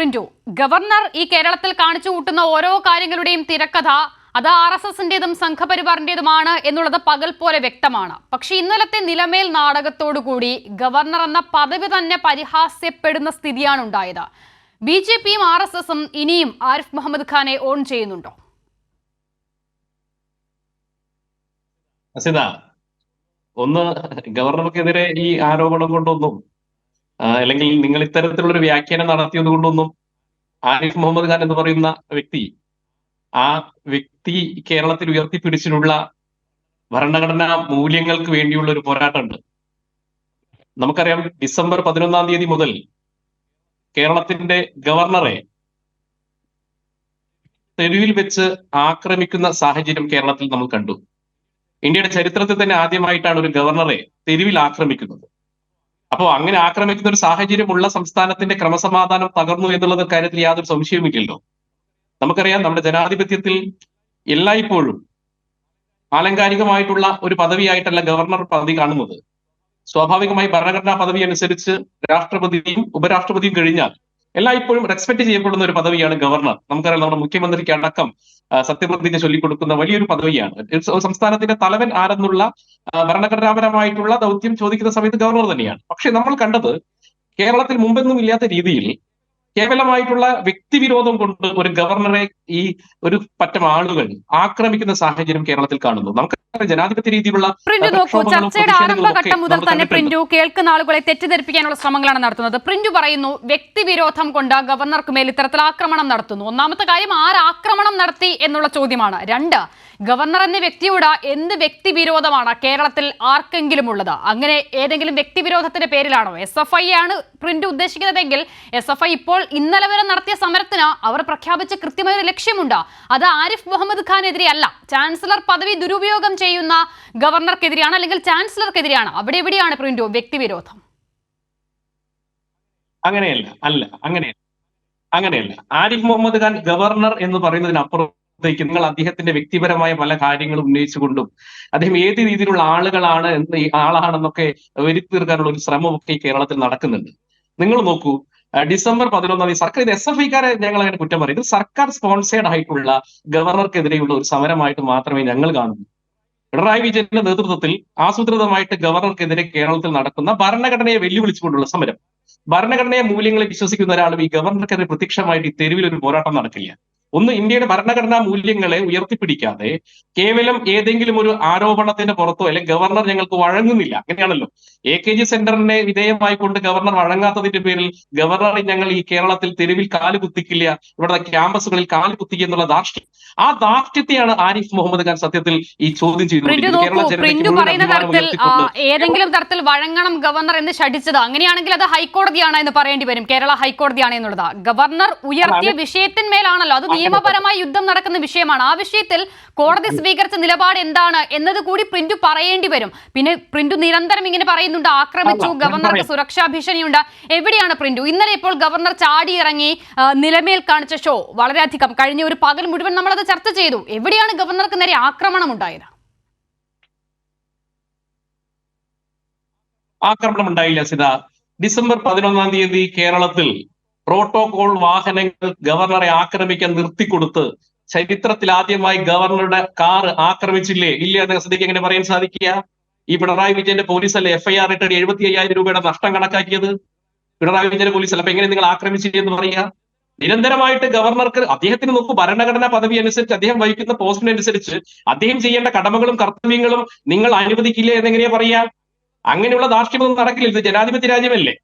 Print. Governor ഈ കേരളത്തിൽ കാണിച്ചു കൂട്ടുന്ന ഓരോ കാര്യങ്ങളുടെയും തിരക്കഥ അത് ആർ എസ് എസിന്റേതും സംഘപരിവാറിന്റേതുമാണ് എന്നുള്ളത് പകൽ പോലെ വ്യക്തമാണ്. പക്ഷെ ഇന്നലത്തെ നിലമേൽ നാടകത്തോടുകൂടി ഗവർണർ എന്ന പദവി തന്നെ പരിഹാസ്യപ്പെടുന്ന സ്ഥിതിയാണ് ഉണ്ടായത്. ബി ജെ പിയും ആർ എസ് എസും ഇനിയും ആരിഫ് മുഹമ്മദ് ഖാനെ ഓൺ ചെയ്യുന്നുണ്ടോ? ഒന്ന് ഗവർണർക്കെതിരെ ഈ ആരോപണം കൊണ്ടൊന്നും അല്ലെങ്കിൽ നിങ്ങൾ ഇത്തരത്തിലുള്ള ഒരു വ്യാഖ്യാനം നടത്തിയത് കൊണ്ടൊന്നും ആരിഫ് മുഹമ്മദ് ഖാൻ എന്ന് പറയുന്ന വ്യക്തി ആ വ്യക്തി കേരളത്തിൽ ഉയർത്തിപ്പിടിച്ചിട്ടുള്ള ഭരണഘടനാ മൂല്യങ്ങൾക്ക് വേണ്ടിയുള്ള ഒരു പോരാട്ടമുണ്ട്. നമുക്കറിയാം ഡിസംബർ പതിനൊന്നാം തീയതി മുതൽ കേരളത്തിന്റെ ഗവർണറെ തെരുവിൽ വെച്ച് ആക്രമിക്കുന്ന സാഹചര്യം കേരളത്തിൽ നമ്മൾ കണ്ടു. ഇന്ത്യയുടെ ചരിത്രത്തിൽ തന്നെ ആദ്യമായിട്ടാണ് ഒരു ഗവർണറെ തെരുവിൽ ആക്രമിക്കുന്നത്. അപ്പോൾ അങ്ങനെ ആക്രമിക്കുന്ന ഒരു സാഹചര്യമുള്ള സംസ്ഥാനത്തിന്റെ ക്രമസമാധാനം തകർന്നു എന്നുള്ളത് കാര്യത്തിൽ യാതൊരു സംശയവുമില്ലല്ലോ നമുക്കറിയാം നമ്മുടെ ജനാധിപത്യത്തിൽ എല്ലായ്പ്പോഴും ആലങ്കാരികമായിട്ടുള്ള ഒരു പദവിയായിട്ടല്ല ഗവർണർ പദവി കാണുന്നത്. സ്വാഭാവികമായി ഭരണഘടനാ പദവി അനുസരിച്ച് രാഷ്ട്രപതിയും ഉപരാഷ്ട്രപതിയും കഴിഞ്ഞാൽ എല്ലായ്പ്പോഴും റെസ്പെക്ട് ചെയ്യപ്പെടുന്ന ഒരു പദവിയാണ് ഗവർണർ നമുക്കറിയാം നമ്മുടെ മുഖ്യമന്ത്രിക്ക് അടക്കം സത്യപ്രതിജ്ഞ ചൊല്ലിക്കൊടുക്കുന്ന വലിയൊരു പദവിയാണ്. സംസ്ഥാനത്തിന്റെ തലവൻ ആരെന്നുള്ള ഭരണഘടനാപരമായിട്ടുള്ള ദൗത്യം ചോദിക്കുന്ന സമയത്ത് ഗവർണർ തന്നെയാണ്. പക്ഷെ നമ്മൾ കണ്ടത് കേരളത്തിൽ മുമ്പെന്നും ഇല്ലാത്ത രീതിയിൽ കേവലമായിട്ടുള്ള വ്യക്തിവിരോധം കൊണ്ട് ഒരു ഗവർണറെ ഈ ഒരു പറ്റം ആളുകൾ ആക്രമിക്കുന്ന സാഹചര്യം കേരളത്തിൽ കാണുന്നു. നമുക്ക് ജനാധിപത്യ രീതിയിലുള്ള ചർച്ചയുടെ ആരംഭഘട്ടം മുതൽ തന്നെ. പ്രിന്റു കേൾക്കുന്ന ആളുകളെ തെറ്റിദ്ധരിപ്പിക്കാനുള്ള ശ്രമങ്ങളാണ് നടത്തുന്നത്. പ്രിന്റു പറയുന്നു വ്യക്തിവിരോധം കൊണ്ട് ഗവർണർക്ക് മേൽ ഇത്തരത്തിൽ ആക്രമണം നടത്തുന്നു. ഒന്നാമത്തെ കാര്യം ആര് ആക്രമണം നടത്തി എന്നുള്ള ചോദ്യമാണ്. രണ്ട് ഗവർണർ എന്ന വ്യക്തിയോട് എന്ത് വ്യക്തിവിരോധമാണ് കേരളത്തിൽ ആർക്കെങ്കിലും ഉള്ളത്? അങ്ങനെ ഏതെങ്കിലും വ്യക്തിവിരോധത്തിന്റെ പേരിലാണോ? എസ് എഫ് ഐ ആണ് പ്രിന്റ് ഉദ്ദേശിക്കുന്നതെങ്കിൽ എസ് എഫ് ഐ ഇപ്പോൾ ഇന്നലെ വരെ നടത്തിയ സമരത്തിന് അവർ പ്രഖ്യാപിച്ച കൃത്യമായ ഒരു ലക്ഷ്യമുണ്ട്. അത് ആരിഫ് മുഹമ്മദ് ഖാനെതിരെ അല്ല ചാൻസലർ പദവി ദുരുപയോഗം ചെയ്യുന്ന ഗവർണർക്കെതിരെയാണ് അല്ലെങ്കിൽ ചാൻസലർക്കെതിരെയാണ്. അവിടെ എവിടെയാണ് പ്രിന്റു വ്യക്തിവിരോധം? അങ്ങനെയല്ല. അല്ല അങ്ങനെയല്ല. അങ്ങനെയല്ല. ആരിഫ് മുഹമ്മദ് ഖാൻ ഗവർണർ എന്ന് പറയുന്നതിനപ്പുറത്തേക്ക് നിങ്ങൾ അദ്ദേഹത്തിന്റെ വ്യക്തിപരമായ പല കാര്യങ്ങളും ഉന്നയിച്ചുകൊണ്ടും അദ്ദേഹം ഏത് രീതിയിലുള്ള ആളുകളാണ് എന്ന് ആളാണെന്നൊക്കെ വരുത്തി തീർക്കാനുള്ള ഒരു ശ്രമമൊക്കെ ഈ കേരളത്തിൽ നടക്കുന്നുണ്ട്. നിങ്ങൾ നോക്കൂ ഡിസംബർ പതിനൊന്നാം തീയതി സർക്കാർ ഇത് എസ് എഫ് ഐക്കാരെ ഞങ്ങൾ അങ്ങനെ കുറ്റം പറയും. സർക്കാർ സ്പോൺസേഡ് ആയിട്ടുള്ള ഗവർണർക്കെതിരെയുള്ള ഒരു സമരമായിട്ട് മാത്രമേ ഞങ്ങൾ കാണുന്നു പിണറായി വിജയന്റെ നേതൃത്വത്തിൽ ആസൂത്രിതമായിട്ട് ഗവർണർക്കെതിരെ കേരളത്തിൽ നടക്കുന്ന ഭരണഘടനയെ വെല്ലുവിളിച്ചുകൊണ്ടുള്ള സമരം. ഭരണഘടനയെ മൂല്യങ്ങളെ വിശ്വസിക്കുന്ന ഒരാളും ഈ ഗവർണർക്കെതിരെ പ്രത്യക്ഷമായിട്ട് ഈ തെരുവിൽ ഒരു പോരാട്ടം നടക്കില്ല. ഒന്ന് ഇന്ത്യയുടെ ഭരണഘടനാ മൂല്യങ്ങളെ ഉയർത്തിപ്പിടിക്കാതെ കേവലം ഏതെങ്കിലും ഒരു ആരോപണത്തിന്റെ പുറത്തോ അല്ലെങ്കിൽ ഗവർണർ ഞങ്ങൾക്ക് വഴങ്ങുന്നില്ല. അങ്ങനെയാണല്ലോ. എ കെ ജി സെന്ററിനെ വിധേയമായിക്കൊണ്ട് ഗവർണർ വഴങ്ങാത്തതിന്റെ പേരിൽ ഗവർണർ ഞങ്ങൾ ഈ കേരളത്തിൽ തെരുവിൽ കാൽ കുത്തിക്കില്ല ഇവിടുത്തെ ക്യാമ്പസുകളിൽ കാൽ കുത്തിക്കുക എന്നുള്ള ദാർഷ്ട്യം ആ ദാർഷ്ട്യത്തെയാണ് ആരിഫ് മുഹമ്മദ് ഖാൻ സത്യത്തിൽ ഈ ചോദ്യം ചെയ്യുന്നത് ഏതെങ്കിലും തരത്തിൽ വഴങ്ങണം ഗവർണർ എന്ന് ശഠിച്ചത് അങ്ങനെയാണെങ്കിൽ അത് ഹൈക്കോടതിയാണ് എന്ന് പറയേണ്ടി വരും. കേരള ഹൈക്കോടതിയാണ് എന്നുള്ളത്. ഗവർണർ ഉയർത്തിയ വിഷയത്തിന്മേലാണല്ലോ. അത് നിയമപരമായ യുദ്ധം നടക്കുന്ന വിഷയമാണ്. ആ വിഷയത്തിൽ കോടതി സ്വീകരിച്ച നിലപാട് എന്താണ് എന്നത് കൂടി പ്രിന്റു പറയേണ്ടി വരും. പിന്നെ പ്രിന്റു നിരന്തരം ഇങ്ങനെ പറയുന്നുണ്ട് ആക്രമിച്ചു ഗവർണർക്ക് സുരക്ഷാ ഭീഷണിയുണ്ട്. എവിടെയാണ് പ്രിന്റു? ഇന്നലെ ഇപ്പോൾ ഗവർണർ ചാടിയിറങ്ങി ഇറങ്ങി നിലമേൽ കാണിച്ച ഷോ വളരെയധികം. കഴിഞ്ഞ ഒരു പകൽ മുഴുവൻ അത് ചർച്ച ചെയ്തു. എവിടെയാണ് ഗവർണർക്ക് നേരെ ആക്രമണം ഉണ്ടായത്? ആക്രമണം ഉണ്ടായില്ല സിത. ഡിസംബർ പതിനൊന്നാം തീയതി കേരളത്തിൽ പ്രോട്ടോകോൾ വാഹനങ്ങൾ ഗവർണറെ ആക്രമിക്കാൻ നിർത്തിക്കൊടുത്ത് ചരിത്രത്തിൽ ആദ്യമായി ഗവർണറുടെ കാർ ആക്രമിച്ചില്ലേ? ഇല്ല എന്ന സ്ഥിതിക്ക് എങ്ങനെ പറയാൻ സാധിക്കുക? ഈ പിണറായി വിജയന്റെ പോലീസല്ലേ എഫ്ഐആർ ഇട്ടിട്ട് എഴുപത്തി അയ്യായിരം രൂപയുടെ നഷ്ടം കണക്കാക്കിയത്? പിണറായി വിജയന്റെ പോലീസ് അല്ല അപ്പൊ എങ്ങനെ നിങ്ങൾ ആക്രമിച്ചില്ലേ എന്ന് പറയുക നിരന്തരമായിട്ട് ഗവർണർക്ക് അദ്ദേഹത്തിന് നോക്കൂ ഭരണഘടനാ പദവി അനുസരിച്ച് അദ്ദേഹം വഹിക്കുന്ന പോസ്റ്റിനനുസരിച്ച് അദ്ദേഹം ചെയ്യേണ്ട കടമകളും കർത്തവ്യങ്ങളും നിങ്ങൾ അനുവദിക്കില്ല എന്നെങ്ങനെയാ പറയാ? അങ്ങനെയുള്ള ധാർഷ്ട്യമൊന്നും നടക്കില്ല. ഇത് ജനാധിപത്യ രാജ്യമല്ലേ?